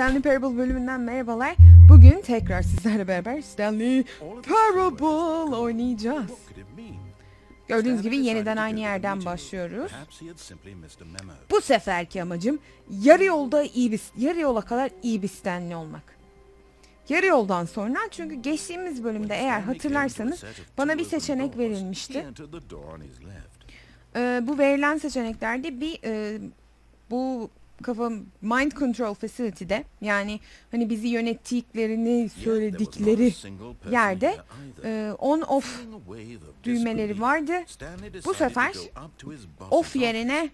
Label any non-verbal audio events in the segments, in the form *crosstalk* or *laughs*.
Stanley Parable bölümünden merhabalar. Bugün tekrar sizlerle beraber Stanley Parable oynayacağız. Gördüğünüz gibi yeniden aynı yerden başlıyoruz. Bu seferki amacım yarı yolda iyi bir yarı yola kadar iyi bir Stanley olmak. Yarı yoldan sonra çünkü geçtiğimiz bölümde eğer hatırlarsanız bana bir seçenek verilmişti. Ee, bu verilen seçeneklerde bir e, bu kafa mind control facility'de yani hani bizi yönettiklerini söyledikleri yerde e, on off düğmeleri vardı. Bu sefer off yerine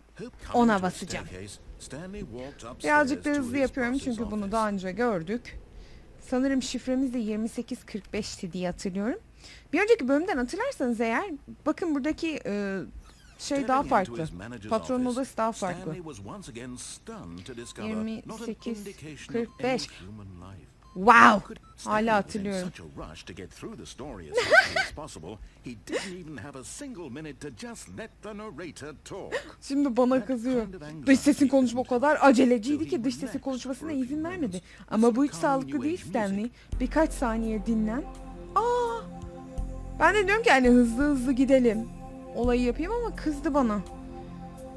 ona basacağım. Birazcık da hızlı yapıyorum çünkü bunu daha önce gördük. Sanırım şifremiz de 2845'ti diye hatırlıyorum. Bir önceki bölümden hatırlarsanız eğer bakın buradaki e, şey daha farklı. Patronun odası daha farklı. 28.45. Wow! Hala hatırlıyorum. *laughs* Şimdi bana kızıyor. Dış sesin konuşma o kadar aceleciydi ki dış sesin konuşmasına izin vermedi. Ama bu hiç sağlıklı değil Stanley. Birkaç saniye dinlen. Aa! Ben de diyorum ki hani hızlı hızlı gidelim. Olayı yapayım ama kızdı bana.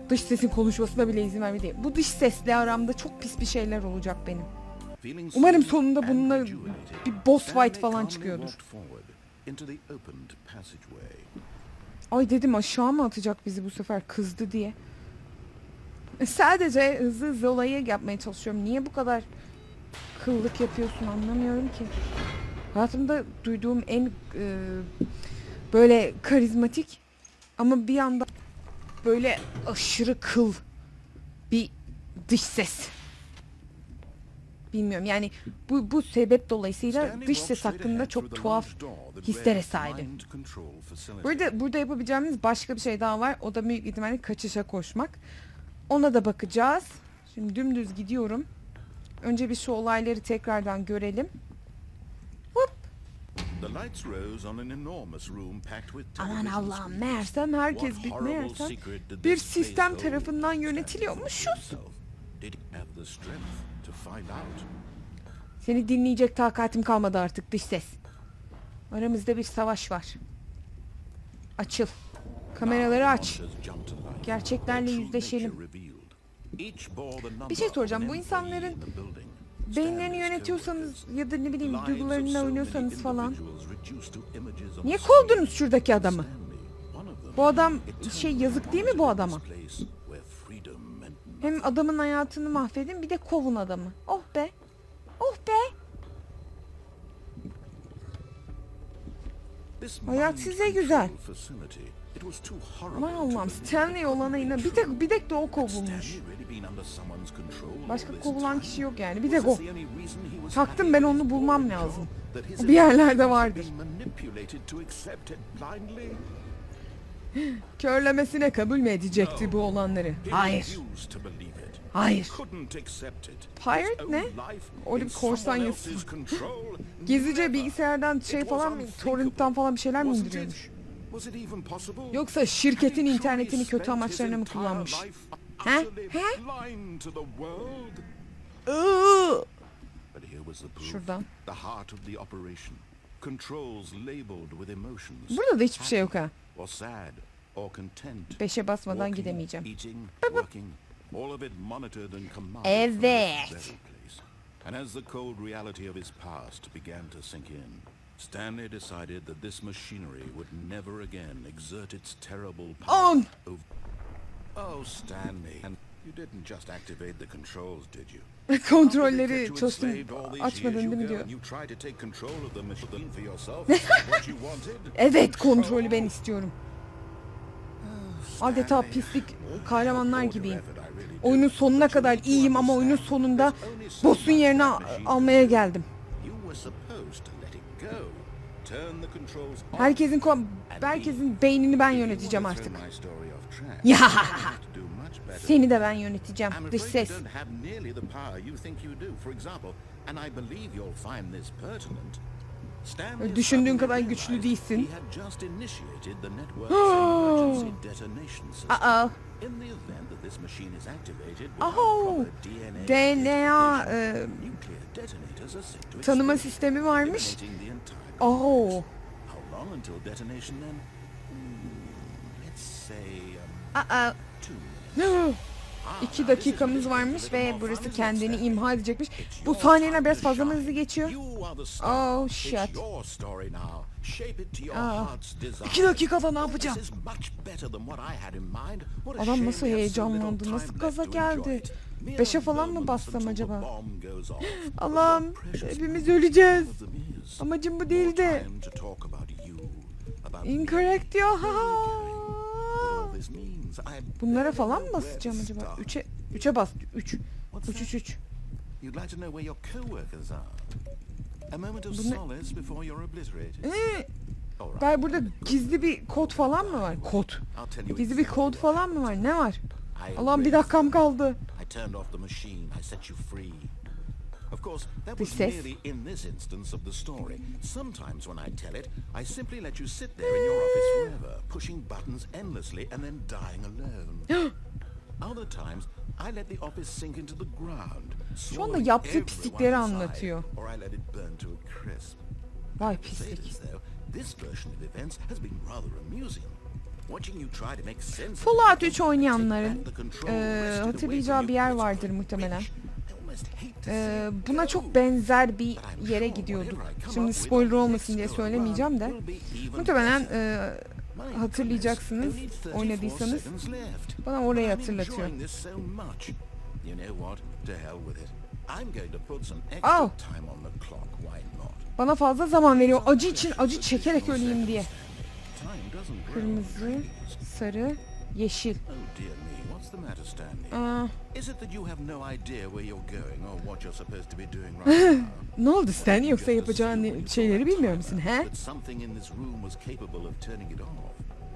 Dış sesin konuşmasına bile izin vermedi. Bu dış sesle aramda çok pis bir şeyler olacak benim. Umarım sonunda bununla bir boss fight falan çıkıyordur. Ay dedim aşağı mı atacak bizi bu sefer kızdı diye. Sadece hızlı hızlı olayı yapmaya çalışıyorum. Niye bu kadar kıllık yapıyorsun anlamıyorum ki. Hayatımda duyduğum en e, böyle karizmatik ama bir anda böyle aşırı kıl bir dış ses. Bilmiyorum yani bu, bu sebep dolayısıyla dış ses hakkında çok tuhaf hislere sahibim. Burada, burada yapabileceğimiz başka bir şey daha var. O da büyük ihtimalle kaçışa koşmak. Ona da bakacağız. Şimdi dümdüz gidiyorum. Önce bir şu olayları tekrardan görelim. Aman Allah'ım meğersem herkes bir meğersem bir sistem tarafından yönetiliyormuşuz. Seni dinleyecek takatim kalmadı artık dış ses. Aramızda bir savaş var. Açıl. Kameraları aç. Gerçeklerle yüzleşelim. Bir şey soracağım. Bu insanların beyinlerini yönetiyorsanız ya da ne bileyim duygularıyla oynuyorsanız falan niye kovdunuz şuradaki adamı? Bu adam şey yazık değil mi bu adama? Hem adamın hayatını mahvedin bir de kovun adamı. Oh be. Oh be. Hayat size güzel. Aman Allah'ım Stanley olana inan. Bir tek bir tek de o kovulmuş. Başka kovulan kişi yok yani. Bir tek o. Taktım ben onu bulmam lazım. O bir yerlerde vardır. *gasps* Körlemesine kabul mü edecekti bu olanları? Hayır. Hayır. Pirate ne? Öyle bir korsan yazısı. Gizlice bilgisayardan şey falan mı, torrentten falan bir şeyler mi indiriyormuş? Yoksa şirketin internetini kötü amaçlarına mı kullanmış? He? He? Şuradan. Burada da hiçbir şey yok ha. Beşe basmadan gidemeyeceğim. Evet. And as the cold reality of his past began to sink in, Stanley decided that this machinery would never again exert its terrible power. On. over- Oh, Stanley, and you didn't just activate the controls, did you? *laughs* Kontrolleri çalıştım. Açmadın değil mi diyor. *laughs* Evet kontrolü ben istiyorum. Adeta Stanley, pislik kahramanlar gibiyim. Oyunun sonuna kadar iyiyim ama oyunun sonunda boss'un yerine almaya geldim. Herkesin ko- herkesin beynini ben yöneteceğim artık. Ya! *laughs* Seni de ben yöneteceğim. I'm Dış ses. Düşündüğün kadar güçlü değilsin. *gasps* Aa, proper DNA, e, tanıma sistemi varmış. Oh, then? Hmm, um, aa. *gasps* two minutes. Ah, İki now this is dakikamız getting a varmış ve burası kendini imha edecekmiş. Bu sahneler biraz fazla mı hızlı geçiyor? Oh, shit. Aa, desire. İki dakikada ne yapacağım? Adam nasıl heyecanlandı, nasıl enjoy geldi? Beşe falan mı bassam acaba? Allah'ım hepimiz öleceğiz. Amacım bu değildi. Incorrect diyor. Bunlara falan mı basacağım acaba? start. Üçe, üçe bas. Üç. What's Üç, that? üç, üç. You'd like to know where your co-workers are. A moment of solace before you're obliterated. Ee, ben burada gizli bir kod falan mı var? Kod. Gizli bir kod falan mı var? Ne var? Allah'ım bir dakikam kaldı. I turned off the machine. I set you free. Of course, that was merely in this instance of the story. Sometimes when I tell it, I simply let you sit there in your office forever, pushing buttons endlessly and then dying alone. *gasps* Other times, I let the office sink into the ground. Şu anda swallowing yaptığı pislikleri inside, anlatıyor. Or I let it burn to a crisp. Vay To pislik. this, version of events has been rather amusing. Watching you try to make sense of Fallout it, 3 take oynayanların away hatırlayacağı bir yer it's vardır muhtemelen. İt buna çok benzer bir yere gidiyorduk. Şimdi spoiler olmasın diye söylemeyeceğim de. Muhtemelen e, hatırlayacaksınız goodness, only 34 oynadıysanız. Bana orayı hatırlatıyor. Oh. Bana fazla zaman veriyor. Acı için acı çekerek öleyim diye. Kırmızı, sarı, yeşil. Oh what's the matter, Stanley? Aa, Is it that you have no idea where you're going or what you're supposed to be doing *laughs* right now? ne oldu Stan yoksa yapacağın şeyleri bilmiyor musun he? Something in this room was capable of turning it off.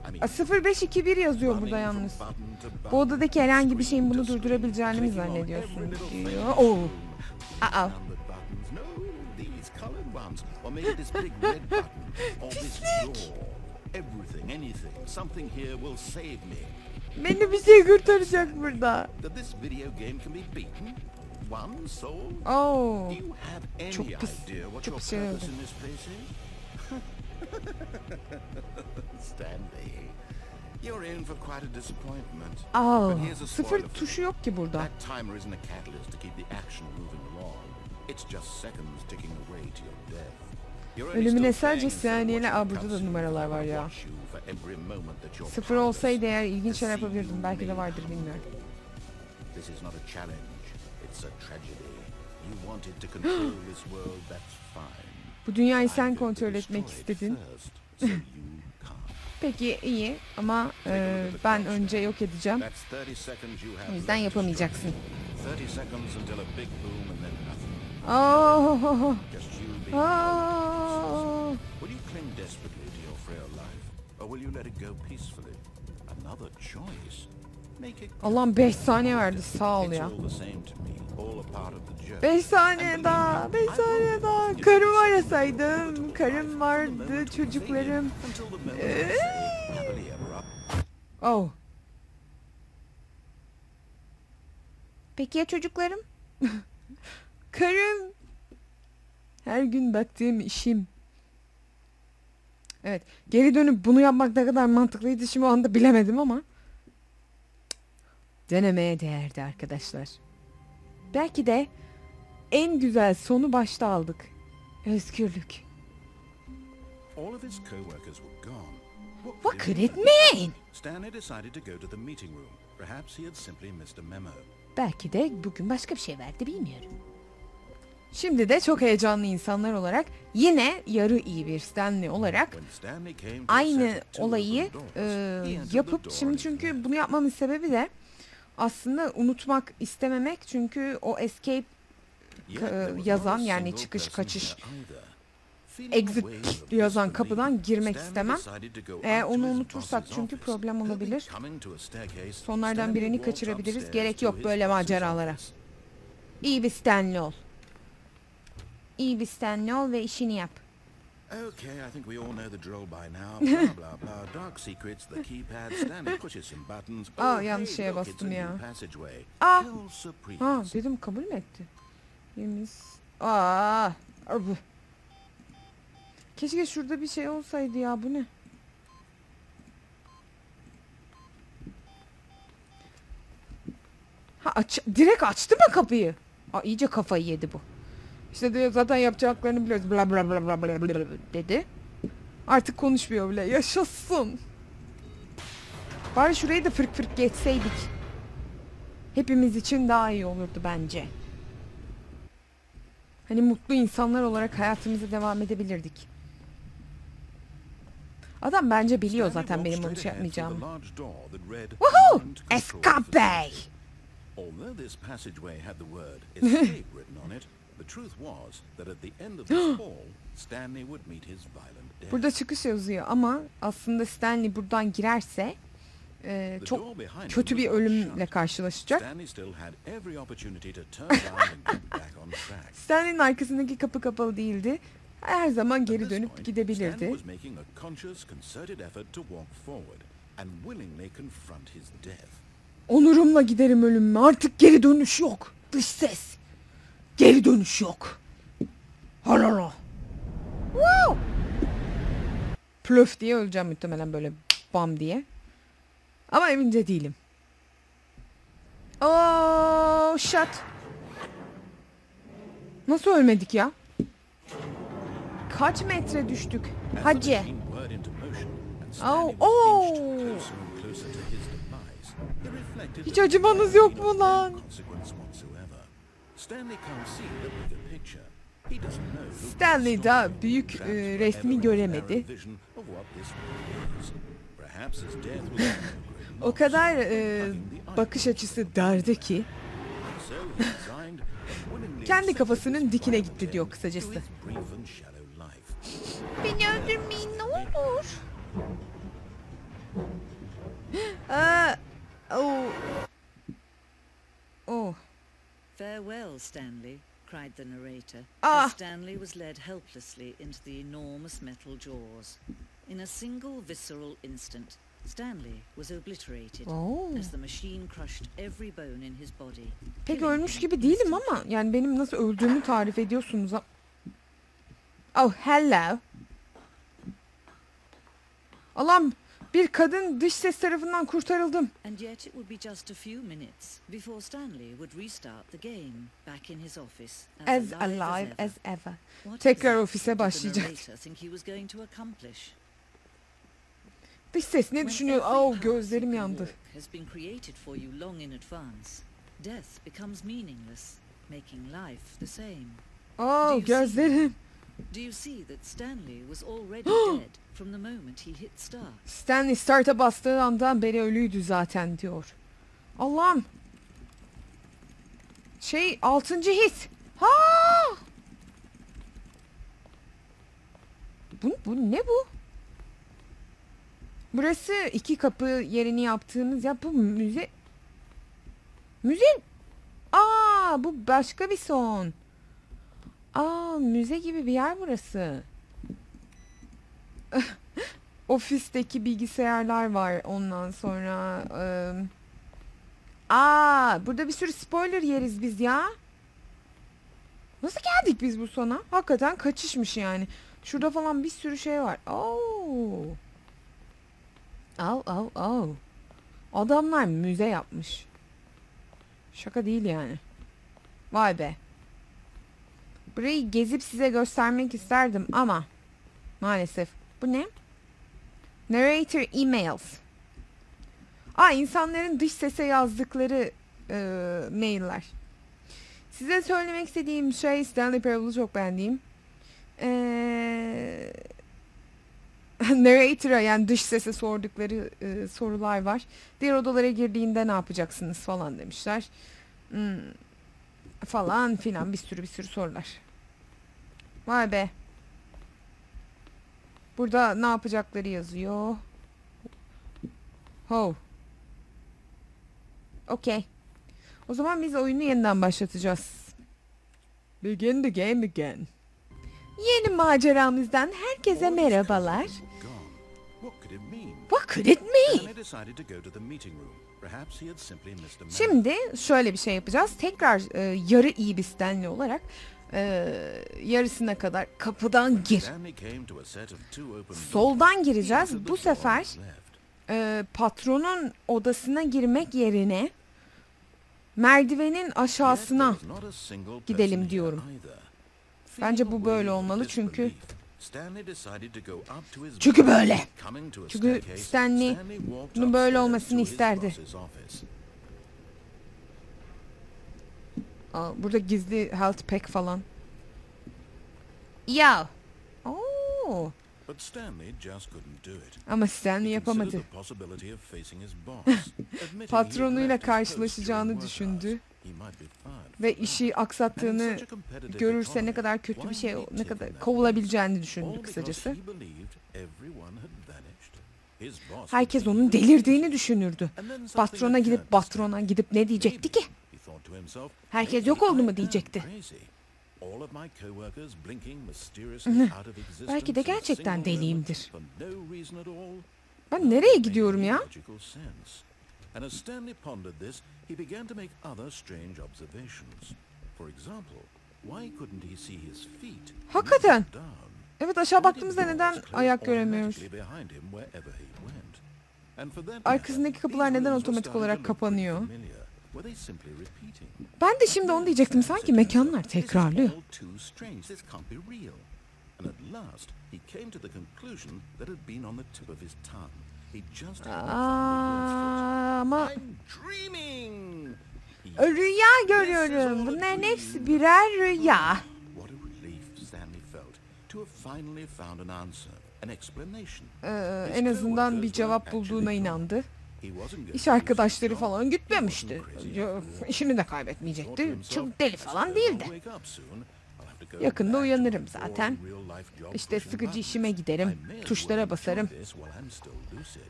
I mean, A, 0521 yazıyor burada yalnız. Bu odadaki herhangi bir şeyin bunu durdurabileceğini mi zannediyorsun diyor. Oo. room. Aa. Door. Everything, anything. Something here will save me. Beni bir şey kurtaracak burada. Any Çok pis, çok şey? *laughs* Stanley, you're in for quite a disappointment. A sıfır tuşu yok ki burada. That timer isn't a catalyst to keep the action moving along. It's just seconds ticking away to your death. Ölümüne sadece saniyeler- Aa, burada da numaralar var ya. Sıfır olsaydı eğer ilginç şeyler yapabilirdim. Belki de vardır bilmiyorum. This is not a challenge. It's a tragedy. You wanted to control *gasps* this world, that's fine. Bu dünyayı sen kontrol etmek istedin. *laughs* Peki iyi ama e, ben önce yok edeceğim. That's 30 seconds you have O yüzden yapamayacaksın. strike. 30 seconds until a big boom and then nothing. Oh, oh. Will you cling desperately to your frail life, or will you let it go peacefully? Another choice. Make it. Allah'ım 5 saniye verdi sağ ol It's ya. all the same to me, all a part of the joke. 5 saniye daha, 5 saniye daha. Karımı arasaydım, karım vardı, çocuklarım. Until the moment I say, happily ever up. Oh. Peki ya çocuklarım? *laughs* Karım. Her gün baktığım işim. Evet. Geri dönüp bunu yapmak ne kadar mantıklıydı şimdi o anda bilemedim ama. Denemeye değerdi arkadaşlar. Belki de en güzel sonu başta aldık. Özgürlük. All of his co-workers were gone. What could it mean? Stanley decided to go to the meeting room. Perhaps he had simply missed a memo. Belki de bugün başka bir şey verdi bilmiyorum. Şimdi de çok heyecanlı insanlar olarak yine yarı iyi bir Stanley olarak aynı olayı e, yapıp şimdi çünkü bunu yapmamın sebebi de aslında unutmak istememek çünkü o escape yazan, yani çıkış, kaçış, exit *laughs* yazan kapıdan girmek istemem. Eğer onu unutursak çünkü problem olabilir. Sonlardan birini kaçırabiliriz. Gerek yok böyle maceralara. İyi bir Stanley ol. İyi bir Stanley ol ve işini yap. Okay, I think we all know the drill by now. Blah blah blah. Dark secrets, the keypad, Stanley pushes some buttons. Aa, Oh, yanlış şeye bastım ya. Aa. Ha dedim kabul mü etti? Yemiz. Aa. Arbu. Keşke şurada bir şey olsaydı ya bu ne? Ha aç direkt açtı mı kapıyı? Aa iyice kafayı yedi bu. İşte diyor zaten yapacaklarını biliyoruz bla bla bla bla bla bla dedi. Artık konuşmuyor bile. Yaşasın. Bari şurayı da fırk fırk geçseydik. Hepimiz için daha iyi olurdu bence. Hani mutlu insanlar olarak hayatımıza devam edebilirdik. Adam bence biliyor zaten benim onu şey yapmayacağımı. Woohoo! Escape! Although this passageway had the word escape written on it, the truth was that at the end of *gasps* this hall, Stanley would meet his violent death. Burada çıkış yazıyor ama aslında Stanley buradan girerse e, çok kötü bir ölümle karşılaşacak. Stanley'nin arkasındaki kapı kapalı değildi. Her zaman geri dönüp gidebilirdi. Onurumla giderim ölümüme. Artık geri dönüş yok. Dış ses. Geri dönüş yok. Halala. Wow. Plöf diye öleceğim muhtemelen böyle bam diye. Ama emin de değilim. Oh shit. Nasıl ölmedik ya? Kaç metre düştük? Hacı. oh. reflected Hiç acımanız yok mu lan? Stanley can't see the bigger picture. He doesn't know who Stanley the daha büyük, e, resmi göremedi. O kadar e, bakış açısı dardı ki Kendi kafasının dikine gitti diyor kısacası. Beni öldürmeyin ne olur. *gasps* Aa, oh. Oh. Farewell, Stanley, cried the narrator, Ah. Stanley was led helplessly into the enormous metal jaws. In a single visceral instant, Stanley was obliterated Oh. as the machine crushed every bone in his body. Pek ölmüş gibi değilim ama yani benim nasıl öldüğümü tarif ediyorsunuz. Oh hello. Allah'ım bir kadın dış ses tarafından kurtarıldım. And yet it would be just a few minutes before Stanley would restart the game back in his office As alive, as ever. Tekrar ofise başlayacak. Dış ses ne düşünüyor? Oh gözlerim yandı. Has been created for you long in advance. Death becomes meaningless, making life the same. Oh gözlerim. Do you see that Stanley was already *gasps* dead from the moment he hit start? Stanley start'a bastığı andan beri ölüydü zaten diyor. Allah'ım. Şey altıncı his. Ha! Bu, bu ne bu? Burası iki kapı yerini yaptığımız ya bu müze. Müze. Aa bu başka bir son. Aa müze gibi bir yer burası. *laughs* ofisteki bilgisayarlar var ondan sonra. ıı, aa burada bir sürü spoiler yeriz biz ya. Nasıl geldik biz bu sona? Hakikaten kaçışmış yani. Şurada falan bir sürü şey var. Oo. Oh, oh, oh. Adamlar müze yapmış. Şaka değil yani. Vay be. Burayı gezip size göstermek isterdim ama maalesef. Bu ne? Narrator emails. Aa insanların dış sese yazdıkları e, mailler. Size söylemek istediğim şey Stanley Parable'ı çok beğendiğim. Eee *laughs* narrator'a yani dış sese sordukları e, sorular var. Diğer odalara girdiğinde ne yapacaksınız falan demişler. Hmm, falan filan bir sürü bir sürü sorular. Vay be. Burada ne yapacakları yazıyor. Ho. Okey. O zaman biz oyunu yeniden başlatacağız. Begin the game again. Yeni maceramızdan herkese merhabalar. What could it mean? What could it mean? Şimdi şöyle bir şey yapacağız. Tekrar e, yarı iyi bir Stanley olarak e, yarısına kadar kapıdan gir. Soldan gireceğiz. Bu sefer e, patronun odasına girmek yerine merdivenin aşağısına gidelim diyorum. Bence bu böyle olmalı çünkü- disbelief, Stanley decided to go up to his Çünkü böyle. Çünkü Stanley bunun böyle olmasını isterdi. Aa, burada gizli health pack falan. Ya. Oo. But Stanley just couldn't do it. Ama Stanley yapamadı. considered the possibility of facing his *laughs* boss. Admitting he had Patronuyla karşılaşacağını düşündü Ve işi aksattığını görürse ne kadar kötü bir şey, ne kadar kovulabileceğini düşündü kısacası. Herkes onun delirdiğini düşünürdü. Patrona gidip patrona gidip ne diyecekti ki? Herkes "Maybe yok oldu mu diyecekti. Belki de gerçekten deliyimdir. Ben nereye gidiyorum ya? And as Stanley pondered this, he began to make other strange observations. For example, why couldn't he see his feet? Hakikaten. Evet aşağı baktığımızda neden ayak göremiyoruz? Arkasındaki kapılar neden otomatik olarak kapanıyor? Ben de şimdi onu diyecektim. Sanki mekanlar tekrarlıyor. And at last, he came to the conclusion that had been on the tip of his tongue. Aa, ama rüya görüyorum. Bunların hepsi birer rüya. Ee, en azından bir cevap bulduğuna inandı. İş arkadaşları falan gitmemişti. İşini de kaybetmeyecekti. Çok deli "I falan değildi. Yakında uyanırım zaten. İşte sıkıcı işime giderim. Tuşlara basarım. enjoy this while I'm still lucid."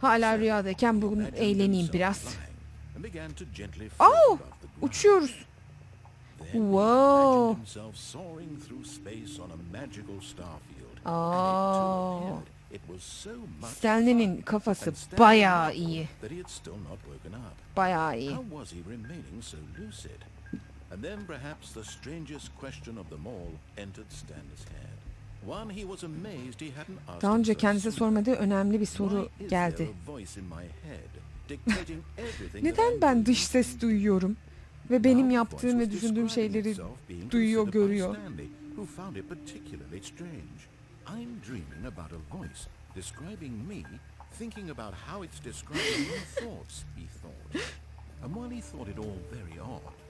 Hala rüyadayken bugün eğleneyim biraz. Oh. Uçuyoruz. Starfield. Oh. Stanley'nin kafası bayağı iyi. Bayağı iyi. And then perhaps the strangest question of them all entered Stanley's head. One he was amazed he hadn't asked Daha önce kendisine sormadığı önemli bir soru geldi. *laughs* Neden I'm ben dış ses duyuyorum ve benim yaptığım ve düşündüğüm şeyleri duyuyor, görüyor.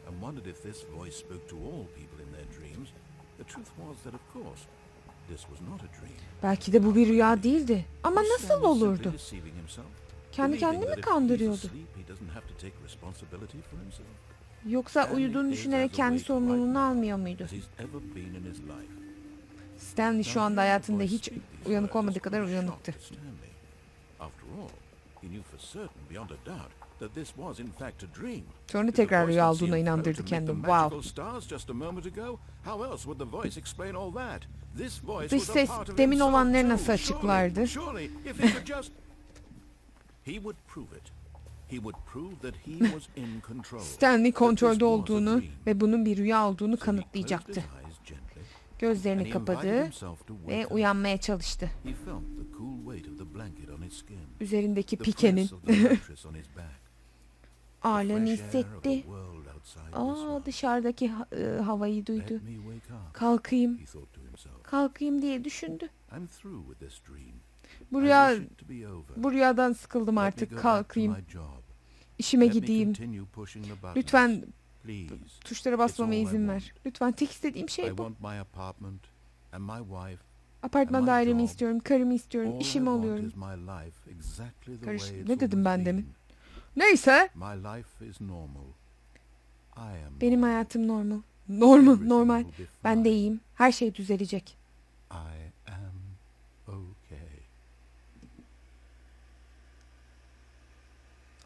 And wondered if this voice spoke to all people in their dreams, the truth was that of course, this was not a dream. Belki de bu bir rüya değildi. Ama nasıl olurdu? Kendi kendini mi kandırıyordu? Yoksa uyuduğunu düşünerek kendi sorumluluğunu almıyor muydu? Stanley şu anda hayatında hiç uyanık olmadığı kadar uyanıktı. Sonra tekrar rüya olduğuna inandırdı kendini. Wow. Dış ses demin olanları nasıl açıklardı? *laughs* Stanley kontrolde olduğunu ve bunun bir rüya olduğunu kanıtlayacaktı. Gözlerini kapadı ve uyanmaya çalıştı. Üzerindeki pikenin the hissetti. Aa dışarıdaki e, havayı duydu. Kalkayım, kalkayım diye düşündü. Dream. Bu rüyadan sıkıldım artık. Kalkayım, işime gideyim. Lütfen tuşlara basmama izin ver. Lütfen tek istediğim şey bu. Apartman dairemi istiyorum, karımı istiyorum, işimi the Karış- ne dedim ben demin? Neyse, benim hayatım normal. Normal, normal. Ben de iyiyim. Her şey düzelecek. I am okay.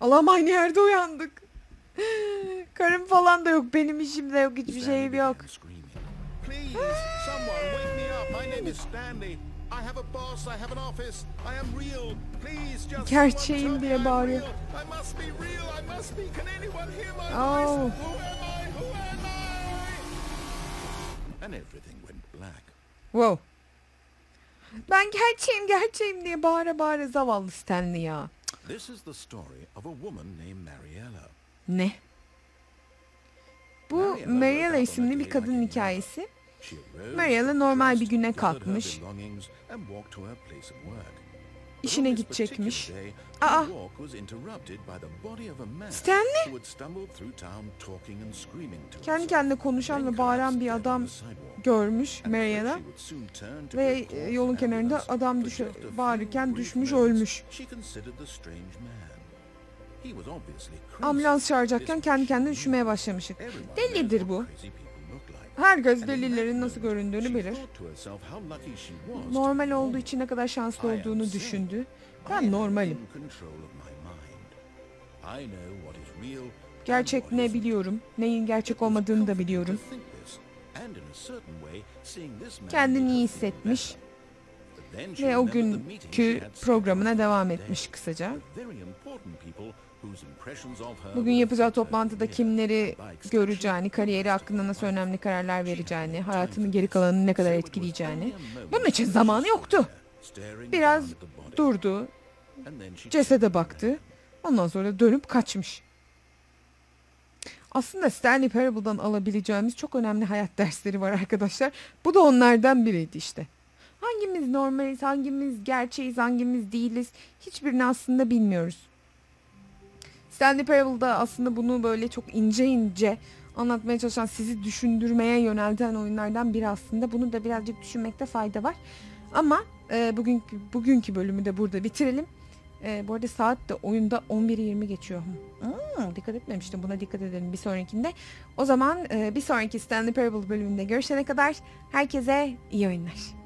Allah'ım aynı yerde uyandık. Karım falan da yok, benim işim de yok, hiçbir şeyim yok. Please, someone wake me My name is Stanley. I have a boss. I have an office. I am real. Please just Gerçeğim diye bağırıyor. Oh. Wow. Ben gerçeğim gerçeğim diye bağıra bağıra zavallı Stanley ya. This is the story of a woman named Mariella. Ne? Bu Mariella isimli bir day kadın like any hikayesi. Mariella normal bir güne kalkmış. İşine gidecekmiş. Aa. Stanley? Kendi kendine konuşan ve bağıran bir adam görmüş to Ve e, yolun kenarında adam few bağırırken düşmüş ölmüş. Ambulans çağıracakken kendi kendine knew. başlamış. Delidir bu. Herkes And in delilerin that nasıl göründüğünü bilir. Normal olduğu için ne kadar şanslı olduğunu düşündü. Ben normalim. Gerçek ne biliyorum. Neyin gerçek olmadığını da biliyorum. Kendini iyi hissetmiş ve o günkü programına devam etmiş kısaca. Bugün yapacağı toplantıda kimleri göreceğini, kariyeri hakkında nasıl önemli kararlar vereceğini, hayatının geri kalanını ne kadar was etkileyeceğini. Bunun için zamanı yoktu. Biraz durdu, cesede baktı. Ondan sonra dönüp kaçmış. Aslında Stanley Parable'dan alabileceğimiz çok önemli hayat dersleri var arkadaşlar. Bu da onlardan biriydi işte. Hangimiz normaliz, hangimiz gerçeğiz, hangimiz değiliz hiçbirini aslında bilmiyoruz. Stanley Parable'da aslında bunu böyle çok ince ince anlatmaya çalışan, sizi düşündürmeye yönelten oyunlardan biri aslında. Bunu da birazcık düşünmekte fayda var. Ama e, bugünkü bugünkü bölümü de burada bitirelim. E, bu arada saat de oyunda 11.20 geçiyor. Hmm, dikkat etmemiştim. Buna dikkat edelim bir sonrakinde. O zaman e, bir sonraki Stanley Parable bölümünde görüşene kadar herkese iyi oyunlar.